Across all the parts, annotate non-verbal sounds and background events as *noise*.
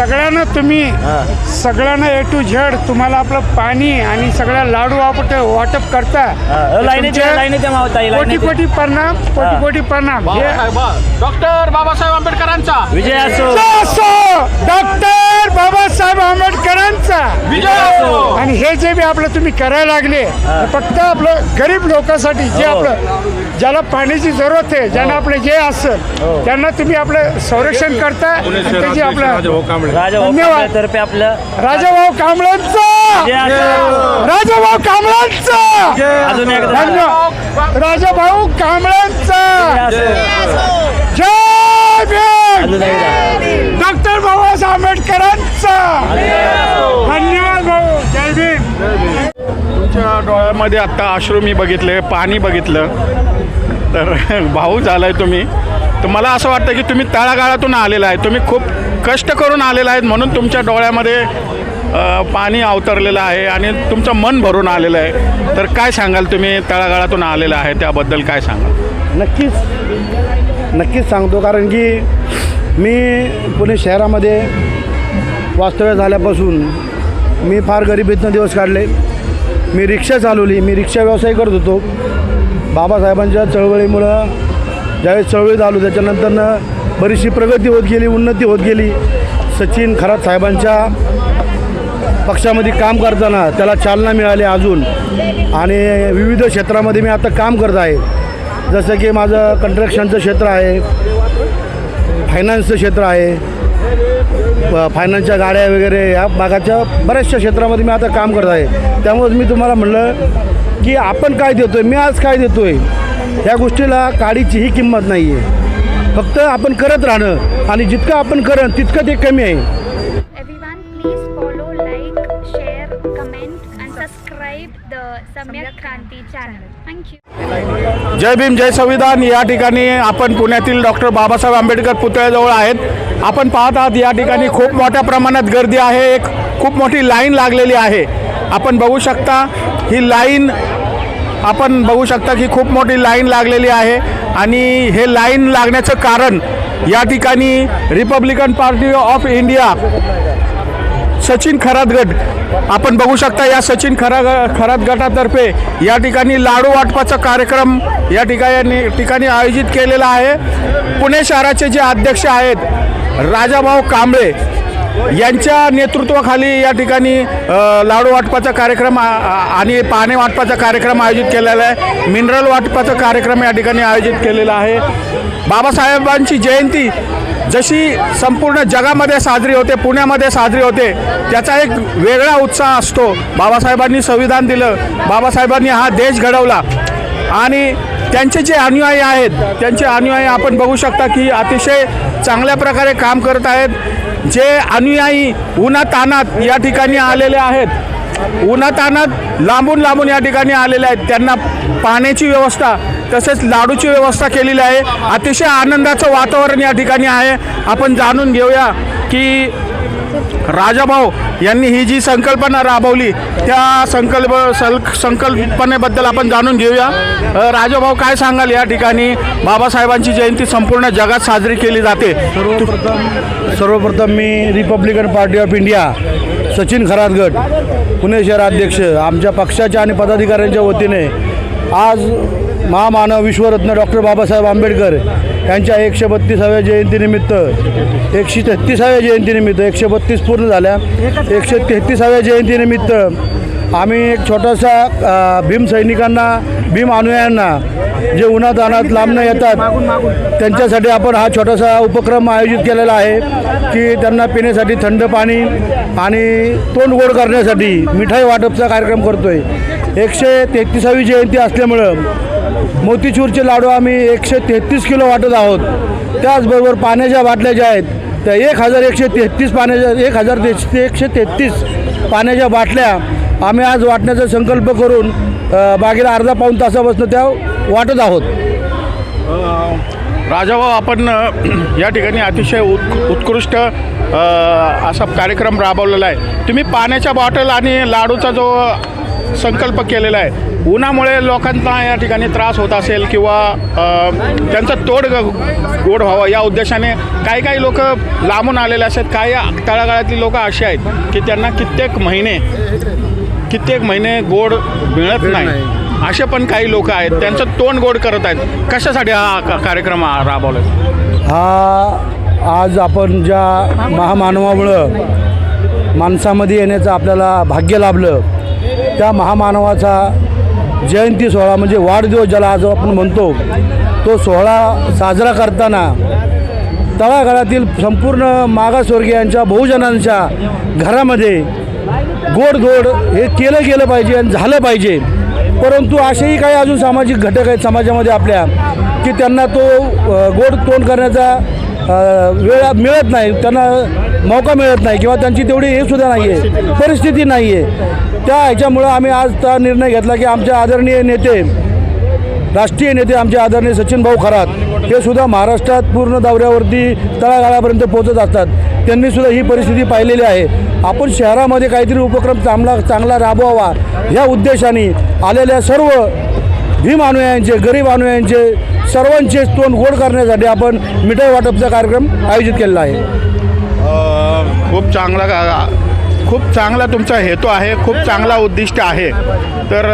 सगळ्यांना तुम्ही सगळ्यांना ए टू झेड तुम्हाला आपलं पाणी आणि सगळ्या लाडू वापट वाटप करता. तुमचे कोटी. कोटी प्रणाम कोटी हा. कोटी प्रणाम. हे डॉक्टर बाबासाहेब आंबेडकरांचा. विजय असो. असो. डॉक्टर बाबासाहेब आंबेडकरांचा. विजय असो. आणि हे जे बी आपलं तुम्ही करायला लागले हे. फक्त आपलं गरीब लोकांसाठी जे हो. आपलं ज्याला पाण्याची जरूरत आहे ज्यांना आपलं जे हो. असेल त्यांना तुम्ही आपलं संरक्षण करता आणि त्याची आपलं राजा धन्यवाद. तर्फे आपलं राजाभाऊ कांबळेंचा! असो राजाभाऊ कांबळेंचा! अजून एकदा. धन्यवाद. राजाभाऊ कांबळेंचा! असो. जय भीम! अजून एकदा. डॉक्टर बाबासाहेब आंबेडकरांचा! धन्यवाद. भाऊ. जय भीम. तुमच्या डोळ्यामध्ये आत्ता अश्रू मी बघितले पाणी बघितलं. तर भाऊ झालाय तुम्ही. तर मला असं वाटतं की तुम्ही तळागाळातून आलेला आहे. तुम्ही खूप कष्ट करून आलेला आहेत म्हणून तुमच्या डोळ्यामध्ये पाणी अवतरलेलं आहे आणि तुमचं मन भरून आलेलं आहे. तर काय सांगाल तुम्ही? तळागाळातून आलेलं आहे त्याबद्दल काय सांगाल? नक्कीच. नक्कीच सांगतो कारण की मी पुणे शहरामध्ये वास्तव्य झाल्यापासून मी फार गरिबीतनं दिवस काढले. मी रिक्षा चालवली मी रिक्षा व्यवसाय करत होतो. बाबासाहेबांच्या चळवळीमुळं ज्यावेळेस चळवळी झालो त्याच्यानंतरनं बरीचशी प्रगती होत गेली उन्नती होत गेली. सचिन खरात साहेबांच्या पक्षामध्ये काम करताना त्याला चालना मिळाली अजून. आणि विविध क्षेत्रामध्ये मी आता काम करत आहे. जसं की माझं कंट्रक्शनचं क्षेत्र आहे फायनान्सचं क्षेत्र आहे प- फायनान्सच्या गाड्या वगैरे या भागाच्या बऱ्याचशा क्षेत्रामध्ये मी आता काम करत आहे. त्यामुळेच मी तुम्हाला म्हणलं की आपण काय देतो आहे मी आज काय देतो आहे या गोष्टीला काडीचीही किंमत नाही आहे फक्त आपण करत राहणं आणि जितकं आपण करण तितकं ते कमी आहे. जय भीम जय संविधान. या ठिकाणी आपण पुण्यातील डॉक्टर बाबासाहेब आंबेडकर पुतळ्याजवळ आहेत. आपण पाहत आहात या ठिकाणी खूप मोठ्या प्रमाणात गर्दी आहे. एक खूप मोठी लाईन लागलेली आहे. आपण बघू शकता ही लाईन आपण बघू शकता की खूप मोठी लाईन लागलेली आहे. आणि हे लाईन लागण्याचं कारण या ठिकाणी Republican Party of India Sachin Kharat गट आपण बघू शकता या सचिन खरा खरात गटातर्फे या ठिकाणी लाडू वाटपाचा कार्यक्रम या ठिकाणी ठिकाणी आयोजित केलेला आहे. पुणे शहराचे जे अध्यक्ष आहेत राजाभाऊ कांबळे यांच्या नेतृत्वाखाली या ठिकाणी लाडू वाटपाचा कार्यक्रम आणि पाणी वाटपाचा कार्यक्रम आयोजित केलेला आहे. मिनरल वाटपाचा कार्यक्रम या ठिकाणी आयोजित केलेला आहे. बाबासाहेबांची जयंती जशी संपूर्ण जगामध्ये साजरी होते पुण्यामध्ये साजरी होते त्याचा एक वेगळा उत्साह असतो. बाबासाहेबांनी संविधान दिलं बाबासाहेबांनी हा देश घडवला. आणि त्यांचे जे अनुयायी आहेत त्यांचे अनुयायी आपण बघू शकता की अतिशय चांगल्या प्रकारे काम करत आहेत. जे अनुयायी उन्हातानात या ठिकाणी आलेले आहेत उन्हातानात लांबून लांबून या ठिकाणी आलेले आहेत. त्यांना पाण्याची व्यवस्था तसेच लाडूची व्यवस्था केलेली आहे. अतिशय आनंदाचं वातावरण या ठिकाणी आहे. आपण जाणून घेऊया की राजाभाऊ यांनी ही जी संकल्पना राबवली त्या संकल्प सल संकल्पनेबद्दल आपण जाणून घेऊया. राजाभाऊ काय सांगाल या ठिकाणी? बाबासाहेबांची जयंती संपूर्ण जगात साजरी केली जाते. सर्वप्रथम सर्वप्रथम मी Republican Party of India Sachin Kharat गट पुणे शहराध्यक्ष आमच्या पक्षाच्या आणि पदाधिकाऱ्यांच्या वतीने आज महामानव विश्वरत्न डॉक्टर बाबासाहेब आंबेडकर यांच्या एकशे बत्तीसाव्या जयंतीनिमित्त एकशे तेहतीसाव्या जयंतीनिमित्त एकशे बत्तीस पूर्ण झाल्या. एकशे तेहतीसाव्या जयंतीनिमित्त आम्ही एक छोटासा भीम सैनिकांना भीम अनुयायांना जे उन्हात लांबणं येतात त्यांच्यासाठी आपण हा छोटासा उपक्रम आयोजित केलेला आहे की त्यांना पिण्यासाठी थंड पाणी आणि तोंड गोड करण्यासाठी मिठाई वाटपचा कार्यक्रम करतो आहे एकशे तेहतीसावी जयंती असल्यामुळं मोतीचूरचे लाडू आम्ही एकशे तेहतीस किलो वाटत आहोत. त्याचबरोबर पाण्याच्या बाटल्या ज्या आहेत त्या एक हजार एकशे तेहतीस पाण्याच्या एक हजार ते एकशे तेहतीस पाण्याच्या बाटल्या आम्ही आज वाटण्याचा संकल्प करून बागेला मागील अर्धा पाऊण तासापासून त्या वाटत आहोत. राजाभाऊ आपण या ठिकाणी अतिशय उत् उत्कृष्ट असा कार्यक्रम राबवलेला आहे. तुम्ही पाण्याच्या बॉटल आणि लाडूचा जो संकल्प केलेला आहे. उन्हामुळे लोकांना या ठिकाणी त्रास होत असेल किंवा त्यांचा तोड ग- गोड व्हावं या उद्देशाने काही काही लोक लांबून आलेले असतात. काही तळागाळातली लोक अशी आहेत की त्यांना कित्येक महिने कित्येक महिने गोड मिळत नाही. असे पण काही लोक आहेत. त्यांचं तोंड गोड करत आहेत. कशासाठी हा कार्यक्रम राबवला हा आज आपण ज्या महामानवामुळं माणसामध्ये येण्याचं आपल्याला भाग्य लाभलं त्या महामानवाचा जयंती सोहळा म्हणजे वाढदिवस ज्याला आज आपण म्हणतो तो सोहळा साजरा करताना तळागाळातील संपूर्ण मागासवर्गीयांच्या बहुजनांच्या घरामध्ये गोडधोड हे केलं गेलं पाहिजे आणि झालं पाहिजे. परंतु असेही काही अजून सामाजिक घटक आहेत समाजामध्ये आपल्या की त्यांना तो गोड तोंड करण्याचा वेळ मिळत नाही. त्यांना मौका मिळत नाही किंवा त्यांची तेवढी हे सुद्धा नाही आहे परिस्थिती नाही आहे त्या ह्याच्यामुळं आम्ही आज त्या निर्णय घेतला की आमचे आदरणीय नेते राष्ट्रीय नेते आमचे आदरणीय सचिन भाऊ खरात हे सुद्धा महाराष्ट्रात पूर्ण दौऱ्यावरती तळागाळापर्यंत पोहोचत असतात. त्यांनी सुद्धा ही परिस्थिती पाहिलेली आहे. आपण शहरामध्ये काहीतरी उपक्रम चांगला चांगला राबवावा या उद्देशाने आलेल्या सर्व भीम अनुयायांचे गरीब अनुयायांचे सर्वांचे तोंड गोड करण्यासाठी आपण मिठाई वाटपचा कार्यक्रम आयोजित केलेला आहे. खूप चांगला खूप चांगला तुमचा हेतू आहे खूप चांगला उद्दिष्ट आहे. तर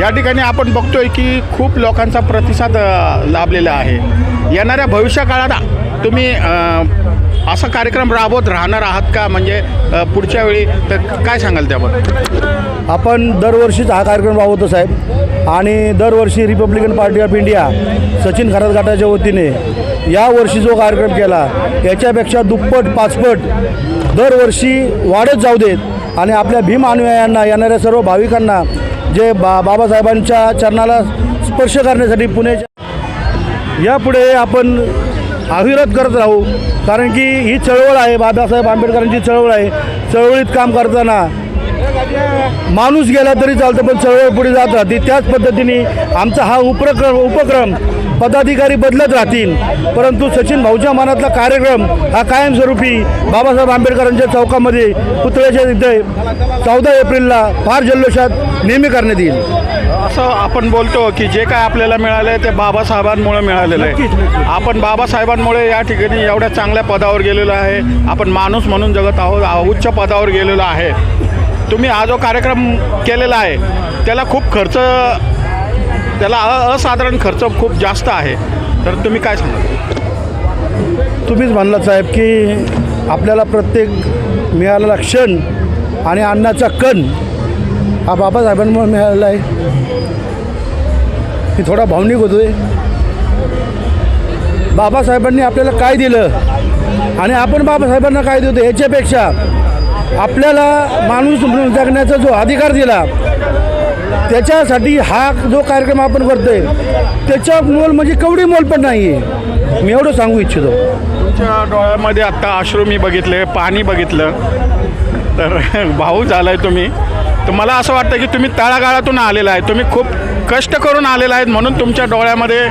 या ठिकाणी आपण बघतोय की खूप लोकांचा प्रतिसाद लाभलेला आहे. येणाऱ्या भविष्यकाळात तुम्ही असा कार्यक्रम राबवत राहणार आहात का? म्हणजे पुढच्या वेळी तर काय सांगाल त्याबद्दल आपण दरवर्षीच हा कार्यक्रम राबवतो साहेब. आणि दरवर्षी Republican Party of India Sachin Kharat गटाच्या वतीने यावर्षी जो कार्यक्रम केला याच्यापेक्षा दुप्पट पाचपट दरवर्षी वाढत जाऊ देत आणि आपल्या भीम अनुयायांना येणाऱ्या सर्व भाविकांना जे बा बाबासाहेबांच्या चरणाला स्पर्श करण्यासाठी पुण्याच्या यापुढे आपण अविरत करत राहू. कारण की ही चळवळ आहे बाबासाहेब आंबेडकरांची चळवळ आहे. चळवळीत काम करताना माणूस गेला तरी चालतं पण चळवळ पुढे जात राहते. त्याच पद्धतीने आमचा हा उपक्रम उपक्रम पदाधिकारी बदलत राहतील. परंतु सचिन भाऊच्या मनातला कार्यक्रम हा कायमस्वरूपी बाबासाहेब आंबेडकरांच्या चौकामध्ये पुतळ्याच्या इथे चौदा एप्रिलला फार जल्लोषात नेहमी करण्यात येईल. असं आपण बोलतो की जे काय आपल्याला मिळालं आहे ते बाबासाहेबांमुळे मिळालेलं आहे. आपण बाबासाहेबांमुळे या ठिकाणी एवढ्या चांगल्या पदावर गेलेलो आहे. आपण माणूस म्हणून जगत आहोत उच्च पदावर गेलेलो आहे. तुम्ही हा जो कार्यक्रम केलेला आहे त्याला खूप खर्च त्याला असाधारण खर्च खूप जास्त आहे. तर तुम्ही काय सांगा तुम्हीच म्हणलात साहेब की आपल्याला प्रत्येक मिळालेला क्षण आणि अन्नाचा कण हा बाबासाहेबांमुळे मिळालेला आहे. मी थोडा भावनिक होतो आहे बाबासाहेबांनी आपल्याला काय दिलं? आणि आपण बाबासाहेबांना काय देतो? याच्यापेक्षा आपल्याला माणूस म्हणून जगण्याचा जो अधिकार दिला त्याच्यासाठी हा जो कार्यक्रम आपण करतो आहे त्याच्या मोल म्हणजे कवडी मोल पण नाही आहे मी एवढं सांगू इच्छितो. तुमच्या डोळ्यामध्ये आत्ता आश्रू मी बघितले पाणी बघितलं. तर *laughs* भाऊ झाला आहे तुम्ही. तर मला असं वाटतं की तुम्ही तळागाळातून आलेला आहे. तुम्ही खूप कष्ट करून आलेला आहेत म्हणून तुमच्या डोळ्यामध्ये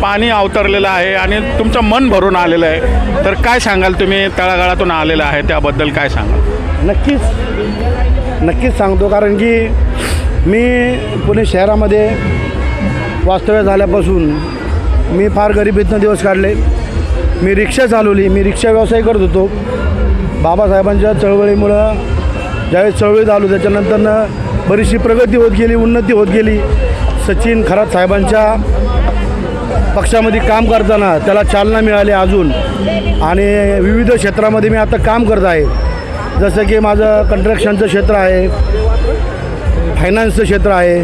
पाणी अवतरलेलं आहे आणि तुमचं मन भरून आलेलं आहे. तर काय सांगाल तुम्ही? तळागाळातून आलेलं आहे त्याबद्दल काय सांगाल? नक्कीच. नक्कीच सांगतो कारण की मी पुणे शहरामध्ये वास्तव्य झाल्यापासून मी फार गरिबीतनं दिवस काढले. मी रिक्षा चालवली मी रिक्षा व्यवसाय करत होतो. बाबासाहेबांच्या चळवळीमुळं ज्यावेळेस चळवळी झालो त्याच्यानंतरनं बरीचशी प्रगती होत गेली उन्नती होत गेली. सचिन खरात साहेबांच्या पक्षामध्ये काम करताना त्याला चालना मिळाली अजून. आणि विविध क्षेत्रामध्ये मी आता काम करत आहे. जसं की माझं कंट्रक्शनचं क्षेत्र आहे फायनान्सचं क्षेत्र आहे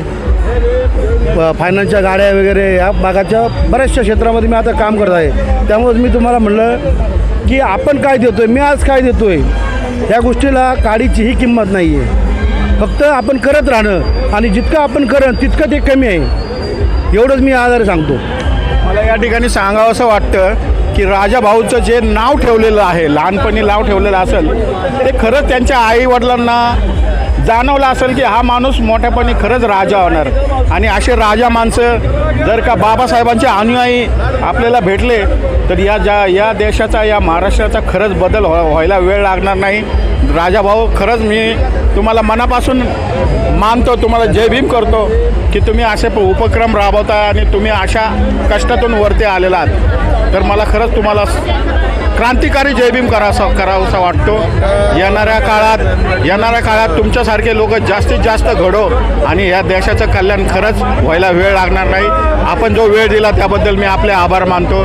फायनान्सच्या गाड्या वगैरे या भागाच्या बऱ्याचशा क्षेत्रामध्ये मी आता काम करत आहे. त्यामुळेच मी तुम्हाला म्हणलं की आपण काय देतो आहे मी आज काय देतो आहे या गोष्टीला काडीचीही किंमत नाही आहे फक्त आपण करत राहणं आणि जितकं आपण करण तितकं ते कमी आहे. एवढंच मी आधार सांगतो. मला या ठिकाणी सांगावं असं वाटतं की राजा भाऊचं जे नाव ठेवलेलं आहे लहानपणी नाव ठेवलेलं असेल ते खरंच त्यांच्या आईवडिलांना जाणवलं असेल की हा माणूस मोठ्यापणी खरंच राजा होणार. आणि असे राजा माणसं जर का बाबासाहेबांचे अनुयायी आपल्याला भेटले तर या ज्या या देशाचा या महाराष्ट्राचा खरंच बदल व्हा व्हायला वेळ लागणार नाही. राजाभाऊ खरंच मी तुम्हाला मनापासून मानतो तुम्हाला जय भीम करतो की तुम्ही असे प- उपक्रम राबवता आणि तुम्ही अशा कष्टातून वरती आलेला आहात. तर मला खरंच तुम्हाला क्रांतिकारी जयभीम करासा करावासा वाटतो. येणाऱ्या काळात येणाऱ्या काळात तुमच्यासारखे लोक जास्तीत जास्त घडो आणि या देशाचं कल्याण खरंच व्हायला वेळ लागणार नाही. आपण जो वेळ दिला त्याबद्दल मी आपले आभार मानतो.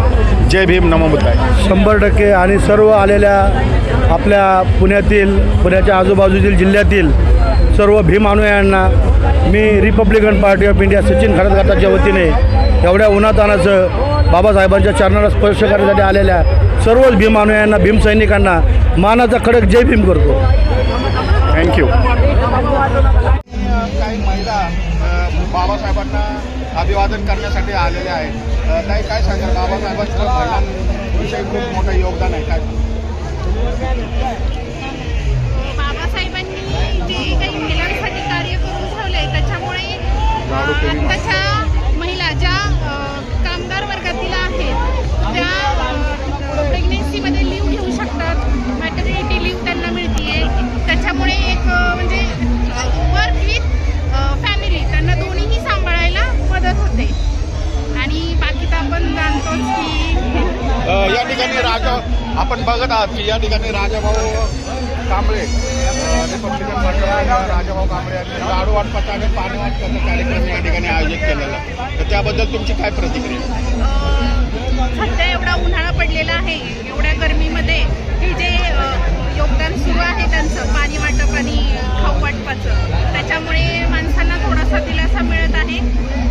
जय भीम नमोबुद्धाय शंभर टक्के आणि सर्व आलेल्या आपल्या पुण्यातील पुण्याच्या आजूबाजूतील जिल्ह्यातील सर्व भीम अनुयायांना मी Republican Party of India Sachin खरडगटाच्या वतीने एवढ्या उन्हातानाचं बाबासाहेबांच्या चरणाला स्पर्श करण्यासाठी आलेल्या सर्वच भीम अनुयायांना भीम सैनिकांना मानाचा खडक जय भीम करतो. थँक्यू काही महिला बाबासाहेबांना अभिवादन करण्यासाठी आलेल्या आहेत. काही काय सांगाल? बाबासाहेबांचं महिलांविषयी खूप मोठं योगदान आहे. काय? बाबासाहेबांनी जे काही महिलांसाठी कार्य करून ठेवलंय त्याच्यामुळे आत्ताच्या महिला ज्या कामगार वर्गातील आहेत त्या प्रेग्नेन्सीमध्ये लिव्ह घेऊ शकतात. मॅटर्निटी लिव्ह त्यांना मिळते त्याच्यामुळे एक म्हणजे वर्क विथ फॅमिली त्यांना दोन्हीही सांभाळायला मदत होते. आणि बाकी तर आपण जाणतोच की या ठिकाणी राजा आपण बघत आहात की या ठिकाणी राजाभाऊ कांबळे रिपब्लिकन पार्टीचे राजाभाऊ कांबळे यांनी लाडू वाटपाचा आणि पाणी वाटपाचा कार्यक्रम या ठिकाणी आयोजित केलेला आहे. तर त्याबद्दल तुमची काय प्रतिक्रिया सध्या एवढा उन्हाळा पडलेला आहे एवढ्या गरमीमध्ये हे जे योगदान सुरू आहे त्यांचं पाणी वाटप आणि खाऊ वाटपाचं त्याच्यामुळे माणसांना थोडासा दिलासा मिळत आहे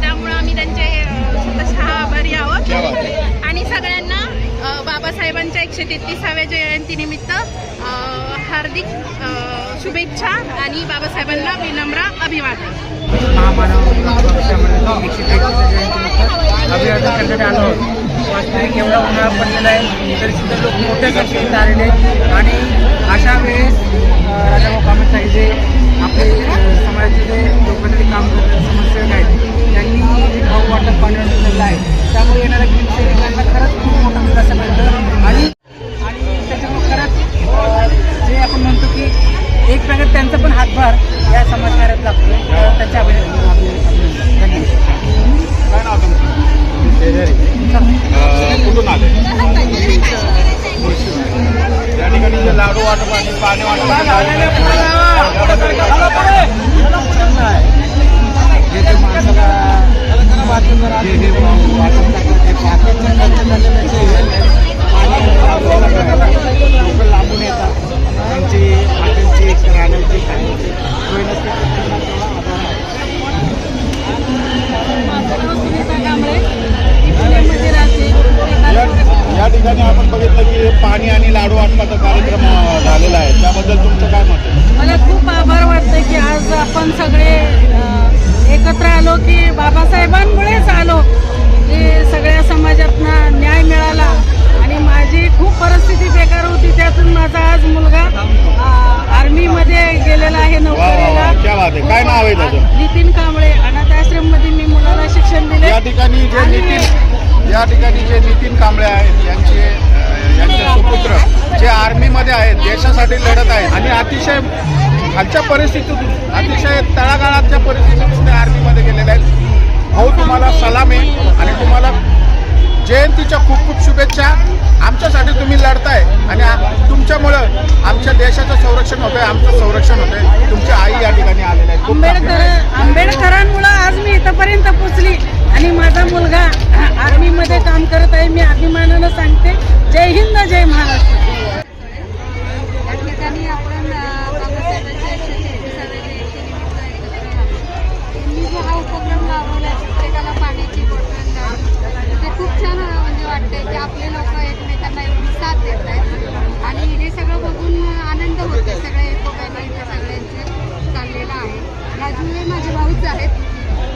त्यामुळं आम्ही त्यांचे अ, स्वतःच्या आभारी आहोत. आणि सगळ्यांना बाबासाहेबांच्या एकशे तेहतीसाव्या जयंतीनिमित्त हार्दिक शुभेच्छा आणि बाबासाहेबांना विनम्र अभिवादन. महामानव एकशे तेहतीसच्या जयंतीनिमित्त अभिवादन करण्यात आलो वास्तविक एवढा उन्हाळा पडलेला आहे तरी सुद्धा लोक मोठ्या संख्येने आलेले आणि अशा वेळेस राजाभाऊ कामत साहेब जे आपले समाजाचे जे लोकांचे काम करणारे समस्या आहेत त्यांनी जे भाऊ वाटप पाणी केलेलं आहे त्यामुळे येणाऱ्या भीमसैनिकांना खरंच खूप मोठा दिलासा मिळतं आणि आणि त्याच्यामुळे खरंच जे आपण म्हणतो की एक प्रकारे त्यांचा पण हातभार या समाजकार्यात लागतोय तर त्यांच्या अभिनंदन अभिनंदन धन्यवाद काय नाव तुमचं अ, कुठून आले या ठिकाणी जे लाडू वाटप आणि पाणी माणसाला हे वाटप ते पाकिटचं खर्च झालेलं जे लोक लांबून येतात त्यांची हॉटेलची राहण्याची खाण्याची सोय नसते आहे या ठिकाणी आपण बघितलं की पाणी आणि लाडू वाटपाचा कार्यक्रम झालेला आहे. त्याबद्दल खालच्या परिस्थितीतून अतिशय तळागाळाच्या परिस्थितीतून ते आर्मीमध्ये गेलेले आहेत. भाऊ तुम्हाला सलाम आहे आणि तुम्हाला जयंतीच्या खूप खूप शुभेच्छा. आमच्यासाठी तुम्ही लढताय आणि तुमच्यामुळं आमच्या देशाचं संरक्षण होतंय आमचं संरक्षण होतंय. तुमची आई या ठिकाणी आलेल्या आहेत आंबेडकर आंबेडकरांमुळं आज मी इथंपर्यंत पोचली आणि माझा मुलगा आर्मीमध्ये काम करत आहे. मी अभिमानानं सांगते जय हिंद जय महाराष्ट्र. साथ देत आहेत. आणि हे सगळं बघून आनंद होते सगळे एकोप्याने इथे सगळ्यांचे चाललेलं आहे. राजू हे माझे भाऊच आहेत.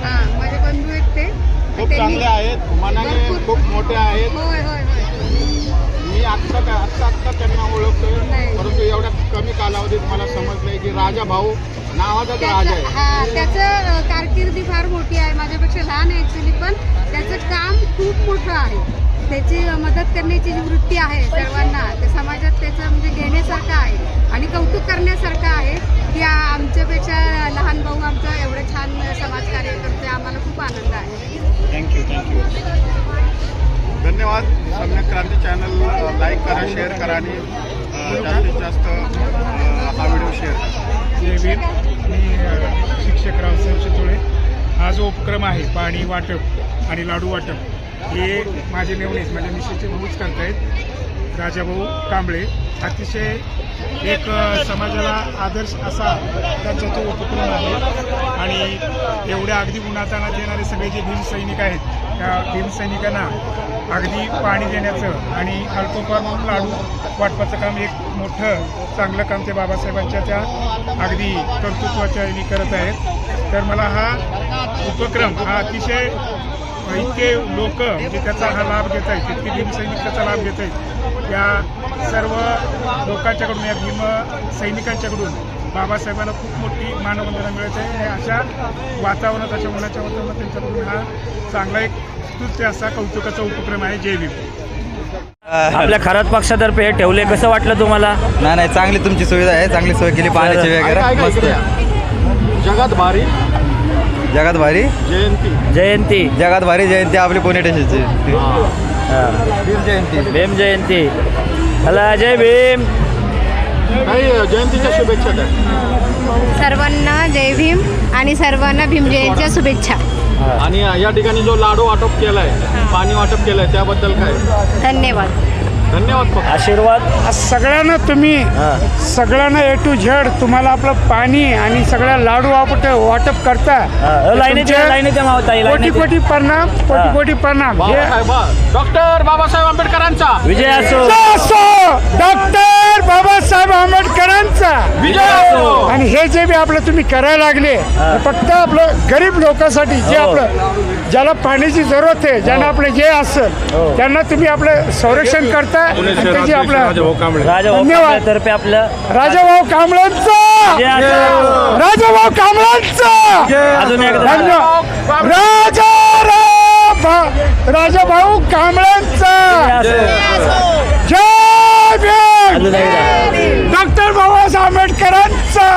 हां माझे बंधू आहेत ते. खूप चांगले आहेत. मनाने खूप मोठे आहेत. होय होय होय. मी आत्ता आत्ता आत्ता त्यांना ओळखतोय. नाही. परंतु एवढ्या कमी कालावधीत मला समजलंय की राजा भाऊ त्याचं हा त्याचं अ, कारकिर्दी फार मोठी आहे. माझ्यापेक्षा लहान आहे ॲक्च्युली पण त्याचं काम खूप मोठं आहे. त्याची मदत करण्याची जी वृत्ती आहे सर्वांना ते समाजात त्याचं म्हणजे घेण्यासारखं आहे आणि कौतुक करण्यासारखं आहे की आमच्यापेक्षा लहान भाऊ आमचं एवढं छान समाजकार्य करतोय आम्हाला खूप आनंद आहे. थँक्यू थँक्यू धन्यवाद. सम्यक क्रांती चॅनल लाईक करा शेअर करा आणि जास्तीत जास्त हा व्हिडिओ शेअर करा. जय भीम. मी शिक्षक रावसाहेब चितोळे हा जो उपक्रम आहे पाणी वाटप आणि लाडू वाटप हे माझे नेवणेच माझ्या मिसेसचे भाऊच करतायत. राजाभाऊ कांबळे. अतिशय एक समाजाला आदर्श असा त्यांचा तो उपक्रम आहे. आणि एवढ्या अगदी उन्हातानात येणारे सगळे जे भीम सैनिक आहेत त्या भीम सैनिकांना अगदी पाणी देण्याचं आणि अल्पोपार म्हणून लाडू वाटपाचं काम एक मोठं चांगलं काम ते बाबासाहेबांच्या त्या अगदी कर्तृत्वाच्या करत आहेत. तर मला हा उपक्रम हा अतिशय इतके लोक म्हणजे त्याचा हा लाभ घेत आहेत इतके भीमसैनिक त्याचा लाभ घेत आहेत. या सर्व लोकांच्याकडून या भीम सैनिकांच्याकडून बाबासाहेबांना खूप मोठी मानवंदना मिळत आहे. आणि अशा वातावरणात अशा उन्हाच्या वातावरणात त्यांच्याकडून हा चांगला एक स्तुत्य असा कौतुकाचा उपक्रम आहे. जय भीम. आपल्या खरात पक्षातर्फे हे ठेवले कसं वाटलं तुम्हाला? नाही नाही चांगली तुमची सुविधा आहे चांगली सोय केली पाण्याची वगैरे मस्त. जगात भारी. जगात भारी? जयंती. जयंती. जगात भारी जयंती आपली पुणे स्टेशनची वीर जयंती. भीम जयंती. हला जय भीम. जयंतीच्या शुभेच्छा द्या. सर्वांना जय भीम आणि सर्वांना भीम जयंतीच्या शुभेच्छा. आणि या ठिकाणी जो लाडू वाटप केलाय पाणी वाटप केलंय त्याबद्दल काय? धन्यवाद. धन्यवाद. आशीर्वाद. सगळ्यांना तुम्ही हां. सगळ्यांना ए टू झेड तुम्हाला आपलं पाणी आणि सगळ्या लाडू वापट वाटप करता. हां. लाईनीत या, लाईनीत या मावताई कोटी लाईनीत या. कोटी प्रणाम कोटी हा. कोटी प्रणाम. हे बाबासाहेब डॉक्टर बाबासाहेब आंबेडकरांचा. विजय असो. असो. डॉक्टर बाबासाहेब आंबेडकरांचा. विजय असो. आणि हे जे बी आपलं तुम्ही करायला लागले हे. फक्त आपलं गरीब लोकांसाठी जे हो. आपलं ज्याला पाण्याची जरूरत आहे ज्यांना आपलं जे असेल हो. त्यांना तुम्ही आपलं संरक्षण करता धन्यवाद. तर्फे आपलं राजाभाऊ कांबळांचा! राजाभाऊ धन्यवाद. राजा राजाभाऊ कांबळांचा! डॉक्टर बाबासाहेब आंबेडकरांचा!